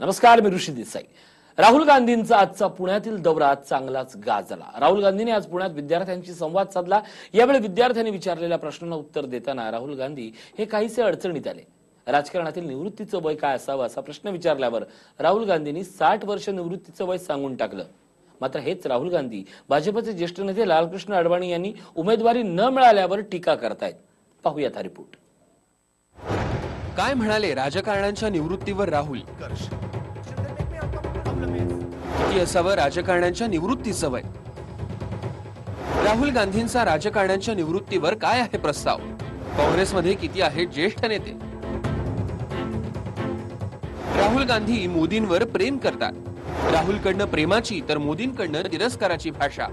नमस्कार मी ऋषी देसाई राहुल गांधींचा आजचा पुण्यातील दौरा चांगलाच गाजला. राहुल गांधींनी आज पुण्यात विद्यार्थ्यांशी संवाद साधला. यावेळी विद्यार्थ्यांनी विचारलेल्या प्रश्नांना उत्तर देताना राहुल गांधी हे काहीसे अडचणीत आले. राजकारणातील निवृत्तीचं वय काय असावं असा प्रश्न विचारल्यावर राहुल गांधींनी साठ वर्ष निवृत्तीचं वय सांगून टाकलं. मात्र हेच राहुल गांधी भाजपचे ज्येष्ठ नेते लालकृष्ण अडवाणी यांनी उमेदवारी न मिळाल्यावर टीका करतायत. पाहूयात हा रिपोर्ट. काय म्हणाले राजकारण्यांच्या निवृत्तीवर राहुल? किती असावं राजकारण्यांच्या निवृत्तीचं वय राहुल गांधींचा राजकारण्यांच्या निवृत्तीवर काय आहे प्रस्ताव? काँग्रेसमध्ये किती आहेत ज्येष्ठ नेते? राहुल गांधी मोदींवर प्रेम करतात. राहुलकडनं प्रेमाची तर मोदींकडनं तिरस्काराची भाषा.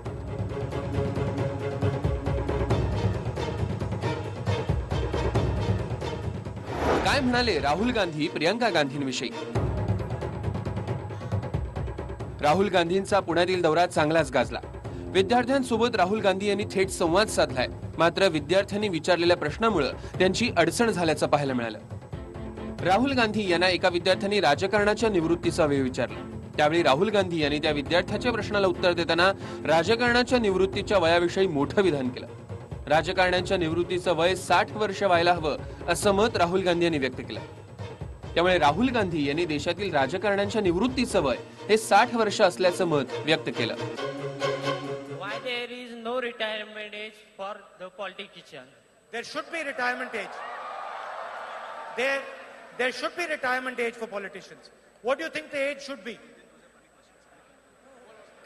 काय म्हणाले राहुल गांधी प्रियंका गांधींविषयी? राहुल गांधींचा पुण्यातील दौरा चांगलाच गाजला. विद्यार्थ्यांसोबत राहुल गांधी यांनी थेट संवाद साधलाय. मात्र विद्यार्थ्यांनी विचारलेल्या प्रश्नामुळे त्यांची अडचण झाल्याचं पाहायला मिळालं. राहुल गांधी यांना एका विद्यार्थ्यांनी राजकारणाच्या निवृत्तीचा वेळ विचारला. त्यावेळी राहुल गांधी यांनी त्या विद्यार्थ्याच्या प्रश्नाला उत्तर देताना राजकारणाच्या निवृत्तीच्या वयाविषयी मोठं विधान केलं. राजकारण्यांच्या निवृत्तीचं वय साठ वर्ष व्हायला हवं असं मत राहुल गांधी यांनी व्यक्त केलं. त्यामुळे राहुल गांधी यांनी देशातील राजकारण्यांच्या निवृत्तीचं वय हे साठ वर्ष असल्याचं मत व्यक्त केलं.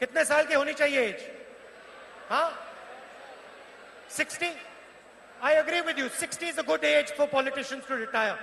कितने साल की होनी चाहिए एज हाँ? 60 I agree with you. 60 is a good age for politicians to retire.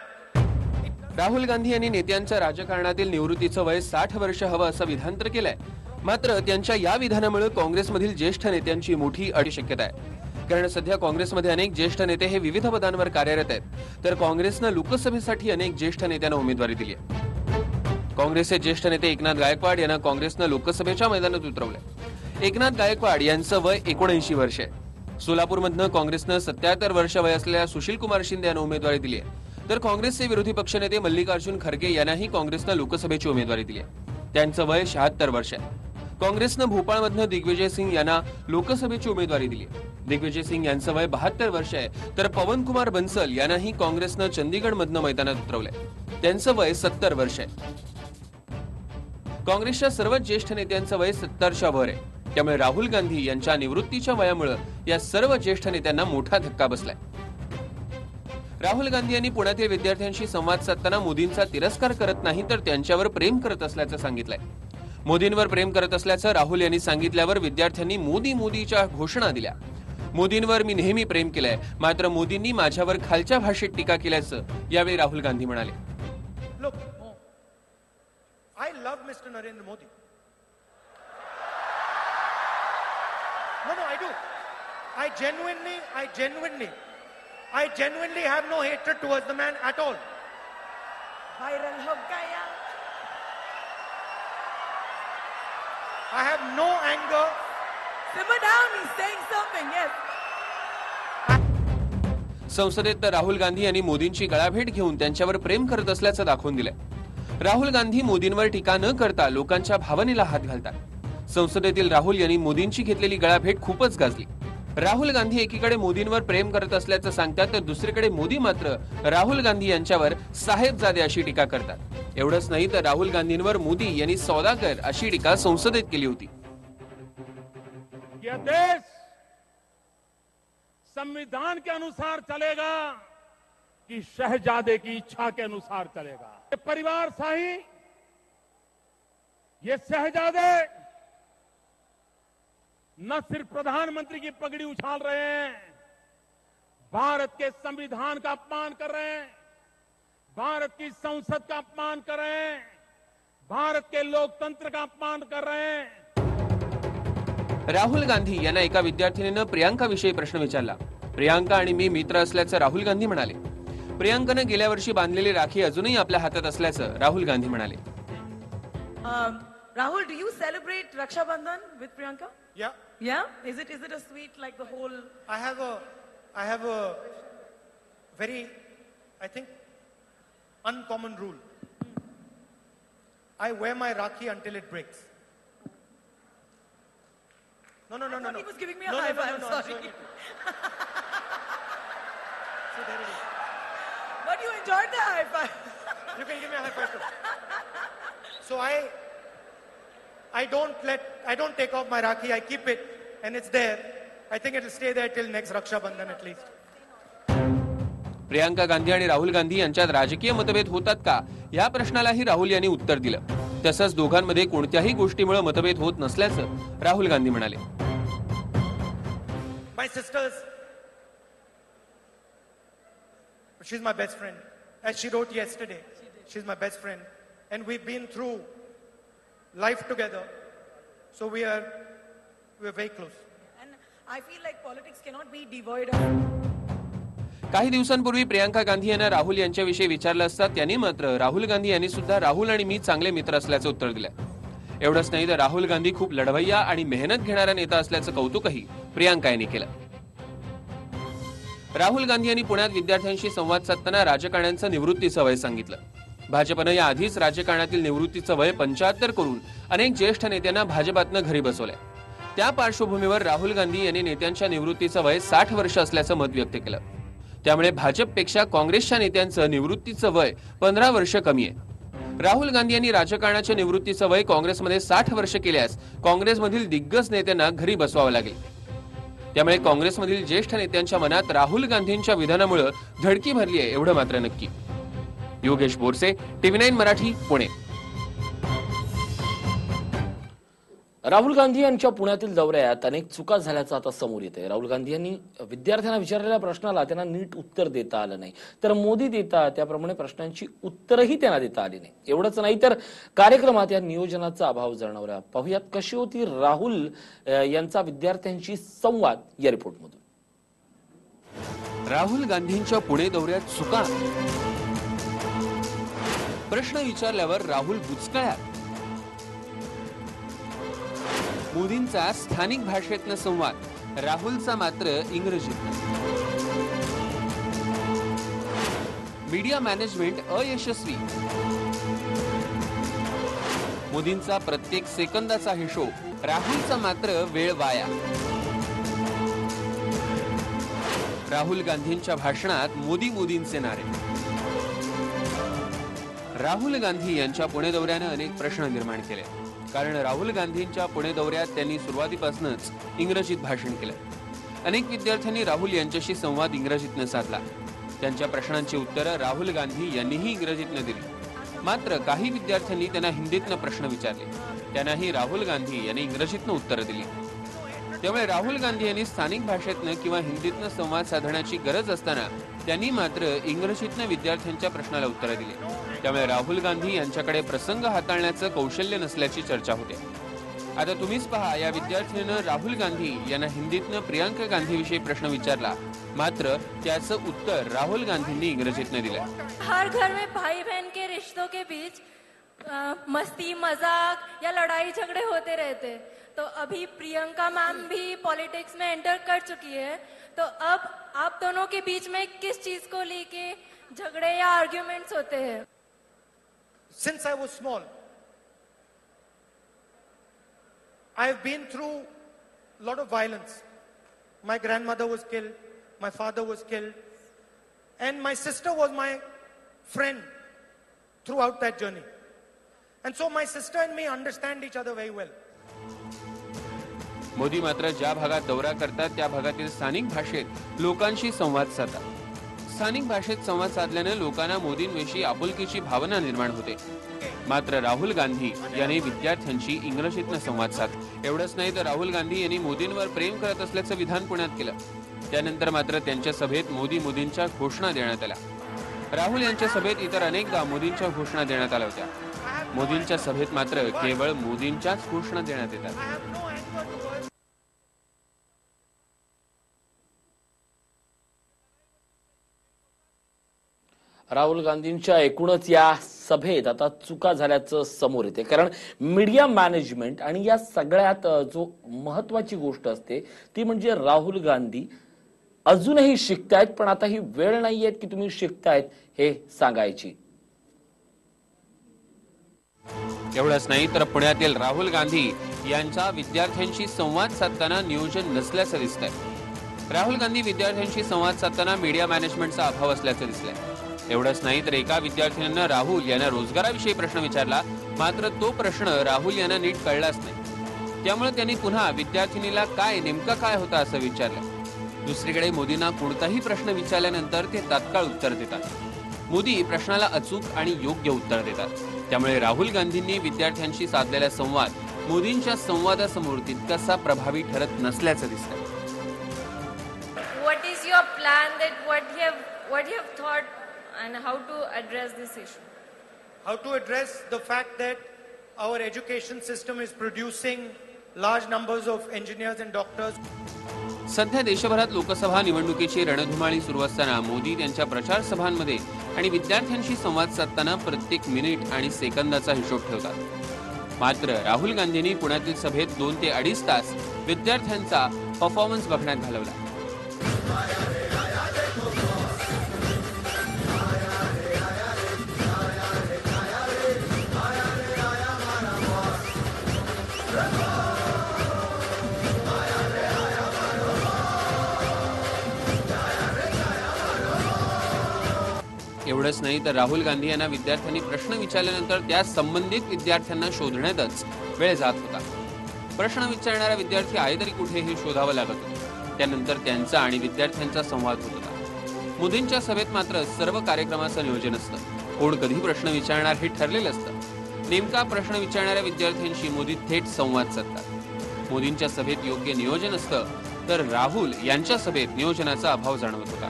Rahul Gandhi यांनी नेत्यांच्या राजकारणातील निवृत्तीचं वय साठ वर्ष हवं असं विधान तर केलंय. मात्र त्यांच्या या विधानामुळे काँग्रेसमधील ज्येष्ठ नेत्यांची मोठी अडी शक्यता आहे. कारण सध्या काँग्रेसमध्ये अनेक ज्येष्ठ नेते हे विविध पदांवर कार्यरत आहेत. तर काँग्रेसनं लोकसभेसाठी अनेक ज्येष्ठ नेत्यांना उमेदवारी दिली आहे. काँग्रेसचे ज्येष्ठ नेते एकनाथ गायकवाड यांना काँग्रेसनं लोकसभेच्या मैदानात उतरवलंय. एकनाथ गायकवाड यांचं वय एकोणऐंशी वर्ष आहे. सोलापूरमधनं काँग्रेसनं सत्याहत्तर वर्ष वय असलेल्या सुशील कुमार शिंदे यांना उमेदवारी दिली आहे तर काँग्रेसचे विरोधी पक्षनेते मल्लिकार्जुन खरगे यांनाही काँग्रेसनं लोकसभेची उमेदवारी दिली आहे त्यांचं वय शहात्तर वर्ष आहे. काँग्रेसनं भोपाळमधनं दिग्विजय सिंग यांना लोकसभेची उमेदवारी दिली दिग्विजय सिंग यांचं वय बहात्तर वर्ष आहे. तर पवन कुमार बन्सल यांनाही काँग्रेसनं चंदीगडमधनं मैदानात उतरवलंय. त्यांचं वय सत्तर वर्ष आहे. काँग्रेसच्या सर्वच ज्येष्ठ नेत्यांचं वय सत्तरच्या वर आहे. त्यामुळे राहुल गांधी यांच्या निवृत्तीच्या वयामुळे या सर्व ज्येष्ठ नेत्यांना मोठा धक्का बसलाय. राहुल गांधी यांनी पुण्यातील विद्यार्थ्यांशी संवाद साधताना मोदींचा तिरस्कार करत नाही तर त्यांच्यावर प्रेम करत असल्याचं सांगितलंय. मोदींवर प्रेम करत असल्याचं राहुल यांनी सांगितल्यावर विद्यार्थ्यांनी मोदी मोदीच्या घोषणा दिल्या. मोदींवर मी नेहमी प्रेम केलंय मात्र मोदींनी माझ्यावर खालच्या भाषेत टीका केल्याचं यावेळी राहुल गांधी म्हणाले. I love mister Narendra Modi No, no, I do. I genuinely, I genuinely, I genuinely have no hatred towards the man at all. हो गया I have no anger. Simmer down, he's saying something, yes. संसदेत तर राहुल गांधी यांनी मोदींची गळाभेट घेऊन त्यांच्यावर प्रेम करत असल्याचं दाखवून दिलंय राहुल गांधी मोदींवर टीका न करता लोकांच्या भावनेला हात घालतात संसदेतील राहुल यांनी मोदींची घेतलेली गळाभेट खूपच गाजली. राहुल गांधी एकीकडे मोदींवर प्रेम करत असल्याचं सांगतात तर दुसरीकडे मोदी मात्र राहुल गांधी यांच्यावर साहेबजादे अशी टीका करतात. एवढंच नाही तर राहुल गांधींवर मोदी यांनी सौदागर अशी टीका संसदेत केली होती. यह देश संविधान के अनुसार चलेगा कि शहजादे की इच्छा के अनुसार चलेगा। परिवार शाही ये शहजादे न सिर्फ प्रधानमंत्री की पगड़ी उछाल रहे हैं। भारत के संविधान का अपमान कर रहे हैं। भारत की संसद का अपमान कर रहे हैं। भारत के लोकतंत्र का अपमान कर रहे हैं। राहुल गांधी यांना एका विद्यार्थिनीनं प्रियांका विषयी प्रश्न विचारला. प्रियांका आणि मी मित्र असल्याचं राहुल गांधी म्हणाले. प्रियांकानं गेल्या वर्षी बांधलेली राखी अजूनही आपल्या हातात असल्याचं राहुल गांधी म्हणाले. do you celebrate Raksha Bandhan with Priyanka? Yeah, Yeah? Is it is it a sweet like the whole? I have a, I have a very, I think, uncommon rule. I wear my Rakhi until it breaks. No, no, no, no, no. he was giving me a no, high no, no, five, no, no, I'm sorry. to there it is. But you enjoyed the high five. You can give me a high five too. So I, I don't let I don't take off my Rakhi, I keep it and it's there. I think it'll stay there till next Raksha Bandhan at least. Priyanka Gandhi आणि राहुल गांधी यांच्यात राजकीय मतभेद होतात का? या प्रश्नालाही राहुल यांनी उत्तर दिलं. तसंच दोघांमध्ये कोणत्याही गोष्टीमुळे मतभेद होत नसल्याचं राहुल गांधी म्हणाले. My sisters she is my best friend as she wrote yesterday she is my best friend and we been through life together. So we are, we're very close. And I feel like politics cannot be devoid of. काही दिवसांपूर्वी प्रियांका गांधी यांना राहुल यांच्याविषयी विचारलं असता त्यांनी मात्र राहुल गांधी यांनी सुद्धा राहुल आणि मी चांगले मित्र असल्याचं उत्तर दिलं एवढंच नाही तर राहुल गांधी खूप लढवय्या आणि मेहनत घेणारा नेता असल्याचं कौतुकही प्रियांका यांनी केलं राहुल गांधी यांनी पुण्यात विद्यार्थ्यांशी संवाद साधताना राजकारण्यांचं निवृत्तीचं वय सांगितलं भाजपनं या आधीच राजकारणातील निवृत्तीचं वय पंच्याहत्तर करून अनेक ज्येष्ठ नेत्यांना भाजपातनं घरी बसवलंय. त्या पार्श्वभूमीवर राहुल गांधी यांनी नेत्यांच्या निवृत्तीचं वय साठ वर्ष असल्याचं मत व्यक्त केलं. त्यामुळे भाजपपेक्षा काँग्रेसच्या नेत्यांचं निवृत्तीचं वय पंधरा वर्ष कमी आहे. राहुल गांधी यांनी राजकारणाच्या निवृत्तीचं वय काँग्रेसमध्ये साठ वर्ष केल्यास काँग्रेसमधील दिग्गज नेत्यांना घरी बसवावं लागेल. त्यामुळे काँग्रेसमधील ज्येष्ठ नेत्यांच्या मनात राहुल गांधींच्या विधानामुळे धडकी भरली आहे एवढं मात्र नक्की. Yogesh Borse TV nine Marathi Pune. Rahul Gandhi यांच्या पुण्यातील दौऱ्यात अनेक चुका झाल्याचं आता समोर येत आहे राहुल गांधी यांनी विद्यार्थ्यांना विचारलेल्या प्रश्नाला त्यांना नीट उत्तर देता आलं नाही. तर मोदी देता त्याप्रमाणे प्रश्नांची उत्तरही त्यांना देता आली नाही. एवढंच नाही तर कार्यक्रमात या नियोजनाचा अभाव जाणवला. पाहुयात कशी होती राहुल यांचा विद्यार्थ्यांशी संवाद या रिपोर्टमधून. राहुल गांधींच्या पुणे दौऱ्यात चुका. प्रश्न विचारल्यावर राहुल बुचकळ्यात. मोदींचा स्थानिक भाषेतनं संवाद राहुलचा मात्र इंग्रजीत. मीडिया मॅनेजमेंट अयशस्वी. मोदींचा प्रत्येक सेकंदाचा हिशोब राहुलचा मात्र वेळ वाया. राहुल गांधींच्या भाषणात मोदी मोदींचे नारे. राहुल गांधी यांच्या पुणे दौऱ्यानं अनेक प्रश्न निर्माण केले. कारण राहुल गांधींच्या पुणे दौऱ्यात त्यांनी सुरुवातीपासूनच इंग्रजीत भाषण केलं. अनेक विद्यार्थ्यांनी राहुल यांच्याशी संवाद इंग्रजीतनं साधला. त्यांच्या प्रश्नांची उत्तरं राहुल गांधी यांनीही इंग्रजीतनं दिली. मात्र काही विद्यार्थ्यांनी त्यांना हिंदीतनं प्रश्न विचारले. त्यांनाही राहुल गांधी यांनी इंग्रजीतनं उत्तरं दिली. त्यामुळे राहुल गांधी यांनी स्थानिक भाषेतनं किंवा हिंदीतनं संवाद साधण्याची गरज असताना त्यांनी मात्र इंग्रजीतनं विद्यार्थ्यांच्या प्रश्नाला उत्तरं दिली. त्यामुळे राहुल गांधी यांच्याकडे प्रसंग हाताळण्याचं कौशल्य नसल्याची चर्चा होते. आता तुम्हीच पहा या विद्यार्थ्यानं राहुल गांधी यांना हिंदीतनं प्रियांका गांधीविषयी प्रश्न विचारला. मात्र त्याचं उत्तर राहुल गांधींनी इंग्रजीतनं दिलं. हर घर में भाई बहन के रिश्तों के बीच मस्ती मजाक या लड़ाई झगड़े होते रहते तो अभी प्रियंका मैम भी पॉलिटिक्स में एंटर कर चुकी है। तो अब आप दोनों के बीच में किस चीज को लेके झगड़े या आर्ग्यूमेंट्स होते हैं? Since I was small, I have been through a lot of violence. My grandmother was killed, my father was killed, and my sister was my friend throughout that journey. And so my sister and me understand each other very well. Modi मात्र ज्या भागात दौरा करतात त्या भागातील स्थानिक भाषेत लोकांशी संवाद साधतात स्थानिक भाषेत संवाद साधल्यानं लोकांना मोदींविषयी आपुलकीची भावना निर्माण होते. मात्र राहुल गांधी यांनी विद्यार्थ्यांशी इंग्रजीतनं संवाद साधला. एवढंच नाही तर राहुल गांधी यांनी मोदींवर प्रेम करत असल्याचं विधान पुण्यात केलं. त्यानंतर मात्र त्यांच्या सभेत मोदी मोदींच्या घोषणा देण्यात आल्या. राहुल यांच्या सभेत इतर अनेकदा मोदींच्या घोषणा देण्यात आल्या होत्या. मोदींच्या सभेत मात्र केवळ मोदींच्याच घोषणा देण्यात येतात I have no anger towards Rahul गांधींच्या एकूणच या सभेत आता चुका झाल्याचं समोर येते. कारण मीडिया मॅनेजमेंट आणि या सगळ्यात जो महत्वाची गोष्ट असते ती म्हणजे राहुल गांधी अजूनही शिकतायत पण आता ही वेळ नाहीये की तुम्ही शिकतायत हे सांगायची. एवढंच नाही तर पुण्यातील राहुल गांधी यांचा विद्यार्थ्यांशी संवाद साधताना नियोजन नसल्याचं दिसतंय. राहुल गांधी विद्यार्थ्यांशी संवाद साधताना मीडिया मॅनेजमेंटचा अभाव असल्याचं दिसलंय एवढंच नाही तर एका विद्यार्थिनीनं राहुल यांना रोजगाराविषयी प्रश्न विचारला मात्र तो प्रश्न राहुल यांना नीट कळलाच नाही. त्यामुळे त्यांनी पुन्हा विद्यार्थिनीला काय नेमका काय होता असं विचारलं. दुसरीकडे मोदींना कोणताही प्रश्न विचारल्यानंतर ते तात्काळ उत्तर देतात. मोदी प्रश्नाला अचूक आणि योग्य उत्तर देतात. त्यामुळे राहुल गांधींनी विद्यार्थ्यांशी साधलेला संवाद मोदींच्या संवादासमोर तितकासा प्रभावी ठरत नसल्याचं दिसतंय. What is your plan that what you have what you have thought and how to address this issue? How to address the fact that our education system is producing large numbers of engineers and doctors. सध्या देशभरात लोकसभा निवडणुकीची रणधुमाळी सुरू असताना मोदी त्यांच्या प्रचार सभांमध्ये आणि विद्यार्थ्यांशी संवाद साधताना प्रत्येक मिनिट आणि सेकंदाचा हिशोब ठेवतात. मात्र राहुल गांधींनी पुण्यातील सभेत दोन ते अडीच तास विद्यार्थ्यांचा परफॉर्मन्स बघण्यात घालवला. एवढंच नाही तर राहुल गांधी यांना विद्यार्थ्यांनी प्रश्न विचारल्यानंतर त्या संबंधित विद्यार्थ्यांना शोधण्यातच वेळ जात होता. प्रश्न विचारणारा विद्यार्थी आहे तरी कुठे हे शोधावं लागत होतं. त्यानंतर त्यांचा आणि विद्यार्थ्यांचा संवाद होत होता. मोदींच्या सभेत मात्र सर्व कार्यक्रमाचं नियोजन असतं. कोण कधी प्रश्न विचारणार हे ठरलेलं असतं. नेमका प्रश्न विचारणाऱ्या विद्यार्थ्यांशी मोदी थेट संवाद साधतात. मोदींच्या सभेत योग्य नियोजन असतं तर राहुल यांच्या सभेत नियोजनाचा अभाव जाणवत होता.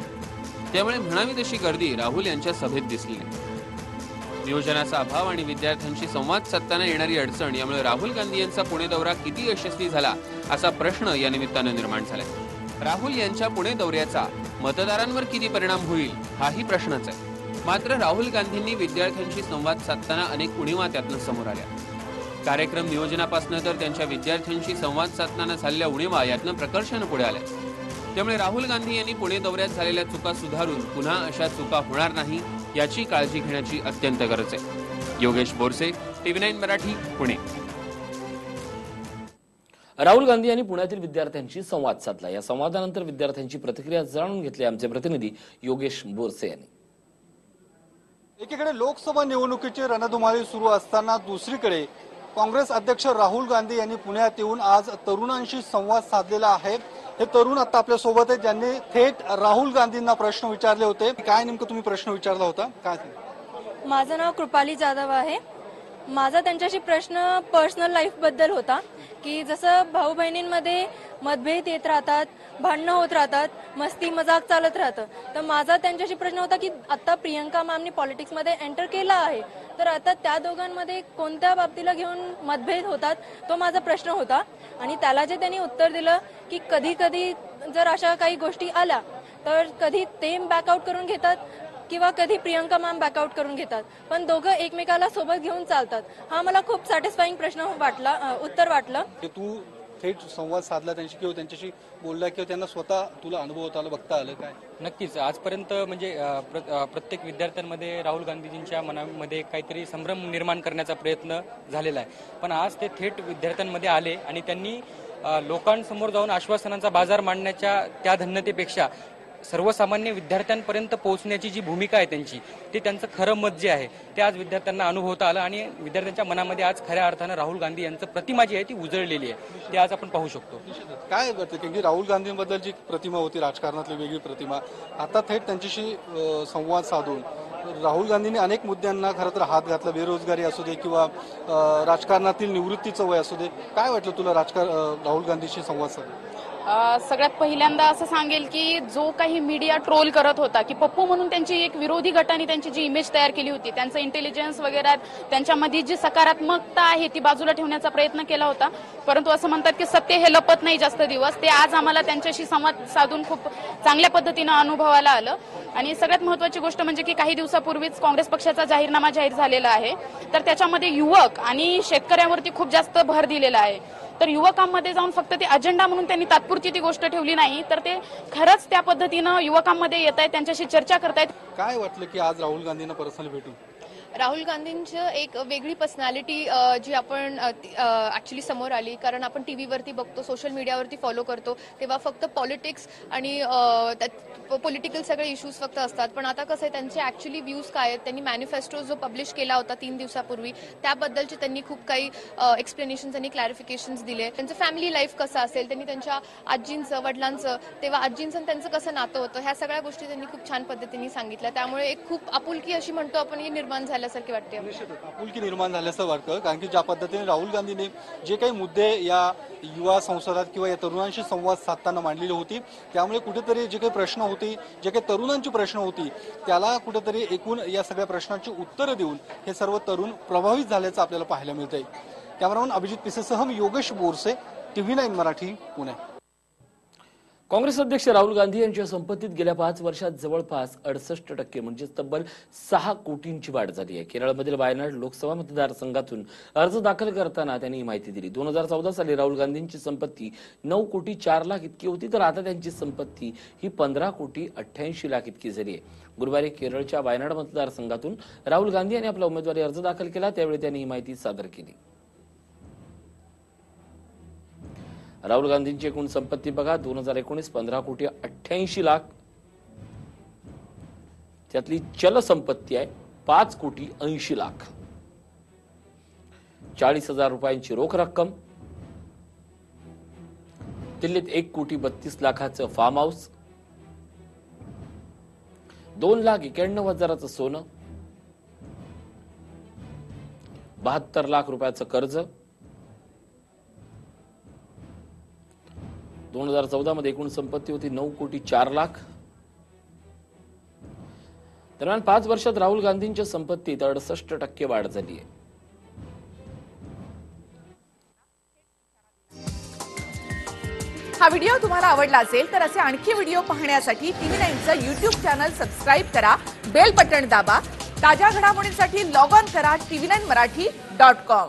त्यामुळे म्हणावी तशी गर्दी राहुल यांच्या सभेत दिसली नाही. नियोजनाचा अभाव आणि विद्यार्थ्यांशी संवाद साधताना येणारी अडचण यामुळे राहुल गांधी यांचा पुणे दौरा किती यशस्वी झाला असा प्रश्न या निमित्तानं निर्माण झालाय. राहुल यांच्या पुणे दौऱ्याचा मतदारांवर किती परिणाम होईल हाही प्रश्नच आहे. मात्र राहुल गांधींनी विद्यार्थ्यांशी संवाद साधताना अनेक उणीवा त्यातनं समोर आल्या. कार्यक्रम नियोजनापासून तर त्यांच्या विद्यार्थ्यांशी संवाद साधताना झालेल्या उणीवा यातनं प्रकर्षानं पुढे आल्या. त्यामुळे राहुल गांधी यांनी पुणे दौऱ्यात झालेल्या चुका सुधारून पुन्हा अशा चुका होणार नाही याची काळजी घेण्याची अत्यंत गरज आहे. Yogesh Borse TV nine Marathi Pune. Rahul Gandhi यांनी पुण्यातील विद्यार्थ्यांशी संवाद साधला. या संवादानंतर विद्यार्थ्यांची प्रतिक्रिया जाणून घेतली आमचे प्रतिनिधी योगेश बोरसे यांनी. एकीकडे लोकसभा निवडणुकीची रणधुमाळी सुरू असताना दुसरीकडे काँग्रेस अध्यक्ष राहुल गांधी यांनी पुण्यात येऊन आज तरुणांशी संवाद साधलेला आहे. हे तरुण आता आपल्यासोबत आहेत. ज्यांनी थेट राहुल गांधींना प्रश्न विचारले होते. काय नेमकं तुम्ही प्रश्न विचारला होता? काय माझं नाव कृपाली जाधव आहे. माझा त्यांच्याशी प्रश्न पर्सनल लाईफबद्दल होता. की जसं भाऊ बहिणींमध्ये मतभेद येत राहतात भांडणं होत राहतात मस्ती मजाक चालत राहतं. तर माझा त्यांच्याशी प्रश्न होता की आता प्रियंका मॅमनी पॉलिटिक्समध्ये एंटर केला आहे. तर आता त्या दोघांमध्ये कोणत्या बाबतीला घेऊन मतभेद होतात तो माझा प्रश्न होता. आणि त्याला जे त्यांनी उत्तर दिलं की कधी कधी जर अशा काही गोष्टी आल्या तर कधी ते बॅकआउट करून घेतात किंवा कधी प्रियंका मॅम बॅकआउट करून घेतात. पण दोघं एकमेकाला सोबत घेऊन चालतात. हा मला खूप सॅटिस्फाईंग प्रश्न वाटला उत्तर वाटलं. की तू थेट संवाद साधला त्यांच्याशी किंवा त्यांच्याशी बोलला किंवा त्यांना स्वतः तुला अनुभवता आलं बघता आलं काय? नक्कीच. आजपर्यंत म्हणजे प्रत्येक विद्यार्थ्यांमध्ये राहुल गांधीजींच्या मनामध्ये काहीतरी संभ्रम निर्माण करण्याचा प्रयत्न झालेला आहे. पण आज ते थेट विद्यार्थ्यांमध्ये आले आणि त्यांनी लोकांसमोर जाऊन आश्वासनांचा बाजार मांडण्याच्या त्या धन्यतेपेक्षा सर्वसामान्य विद्यार्थ्यांपर्यंत पोहोचण्याची जी भूमिका आहे त्यांची ते त्यांचं खरं मत जे आहे ते आज विद्यार्थ्यांना अनुभवता आलं आणि विद्यार्थ्यांच्या मनामध्ये आज खऱ्या अर्थानं राहुल गांधी यांचं प्रतिमा जी आहे ती उजळलेली आहे. ते आज आपण पाहू शकतो. काय वाटतं की राहुल गांधींबद्दल जी प्रतिमा होती राजकारणातली वेगळी प्रतिमा आता थेट त्यांच्याशी संवाद साधून राहुल गांधींनी अनेक मुद्द्यांना खरं तर हात घातला. बेरोजगारी असू दे किंवा राजकारणातील निवृत्तीचं वय असू दे. काय वाटलं तुला राजकार राहुल गांधीशी संवाद साधून? सगळ्यात पहिल्यांदा असं सांगेल की जो काही मीडिया ट्रोल करत होता की पप्पू म्हणून त्यांची एक विरोधी गटाने त्यांची जी इमेज तयार केली होती त्यांचं इंटेलिजन्स वगैरे त्यांच्यामध्ये जी सकारात्मकता आहे ती बाजूला ठेवण्याचा प्रयत्न केला होता. परंतु असं म्हणतात की सत्य हे लपत नाही जास्त दिवस ते आज आम्हाला त्यांच्याशी संवाद साधून खूप चांगल्या पद्धतीनं अनुभवाला आलं. आणि सगळ्यात महत्वाची गोष्ट म्हणजे की काही दिवसापूर्वीच काँग्रेस पक्षाचा जाहीरनामा जाहीर झालेला आहे. तर त्याच्यामध्ये युवक आणि शेतकऱ्यांवरती खूप जास्त भर दिलेला आहे. तर युवकांमध्ये जाऊन फक्त ते अजेंडा म्हणून त्यांनी तात्पुरती ती गोष्ट ठेवली नाही तर ते खरंच त्या पद्धतीनं युवकांमध्ये येत आहेत त्यांच्याशी चर्चा करतायत. काय वाटलं की आज राहुल गांधींना पर्सनल भेटून राहुल गांधींचं एक वेगळी पर्सनॅलिटी जी आपण ऍक्च्युली समोर आली. कारण आपण टी व्हीवरती बघतो सोशल मीडियावरती फॉलो करतो तेव्हा फक्त पॉलिटिक्स आणि पॉलिटिकल सगळे इश्यूज फक्त असतात. पण आता कसं आहे त्यांचे ऍक्च्युली व्ह्यूज काय आहेत त्यांनी मॅनिफेस्टो जो पब्लिश केला होता तीन दिवसापूर्वी त्याबद्दलचे त्यांनी खूप काही एक्सप्लेनेशन्स आणि क्लॅरिफिकेशन्स दिले. त्यांचं फॅमिली लाईफ कसं असेल त्यांनी त्यांच्या आजींचं वडिलांचं तेव्हा आजींचं आणि त्यांचं कसं नातं होतं ह्या सगळ्या गोष्टी त्यांनी खूप छान पद्धतीने सांगितल्या. त्यामुळे एक खूप आपुलकी अशी म्हणतो आपण हे निर्माण झालं झाल्यासारखी वाटते आपुलकी निर्माण झाल्याचं वाटतं कारण की ज्या पद्धतीने राहुल गांधीने जे काही मुद्दे या युवा संसदात किंवा या तरुणांशी संवाद साधताना मांडलेली होती त्यामुळे कुठेतरी जे काही प्रश्न होते जे काही तरुणांची प्रश्न होती त्याला कुठेतरी एकूण या सगळ्या प्रश्नांची उत्तरं देऊन हे सर्व तरुण प्रभावित झाल्याचं आपल्याला पाहायला मिळतंय. कॅमेरामन अभिजित पिसेसह योगेश बोरसे टीव्ही नाईन मराठी पुणे. काँग्रेस अध्यक्ष राहुल गांधी यांच्या संपत्तीत गेल्या पाच वर्षात जवळपास अडसष्ट टक्के म्हणजे तब्बल सहा कोटींची वाढ झाली आहे. केरळमधील वायनाड लोकसभा मतदारसंघातून अर्ज दाखल करताना त्यांनी ही माहिती दिली. दोन हजार चौदा साली राहुल गांधींची संपत्ती नऊ कोटी चार लाख इतकी होती तर आता त्यांची संपत्ती ही पंधरा कोटी अठ्ठ्याऐंशी लाख इतकी झाली आहे. गुरुवारी केरळच्या वायनाड मतदारसंघातून राहुल गांधी यांनी आपला उमेदवारी अर्ज दाखल केला त्यावेळी त्यांनी ही माहिती सादर केली. राहुल गांधींची एकूण संपत्ती बघा दोन हजार एकोणीस पंधरा कोटी अठ्ठ्याऐंशी लाख. त्यातली चल संपत्ती आहे पाच कोटी ऐंशी लाख. चाळीस हजार रुपयांची रोख रक्कम. दिल्लीत एक कोटी बत्तीस लाखाचं फार्म हाऊस दोन लाख एक्याण्णव हजाराचं सोनं. बहात्तर लाख रुपयाचं कर्ज. दोन हजार चौदामध्ये एकूण संपत्ती होती नऊ कोटी चार लाख. दरम्यान पाच वर्षात राहुल गांधींच्या संपत्तीत अडसष्ट टक्के वाढ झाली आहे. हा व्हिडिओ तुम्हाला आवडला असेल तर असे आणखी व्हिडिओ पाहण्यासाठी टीव्ही नाईनचं युट्यूब चॅनल सबस्क्राईब करा बेल बटन दाबा ताज्या घडामोडींसाठी लॉग ऑन करा TV nine Marathi dot com.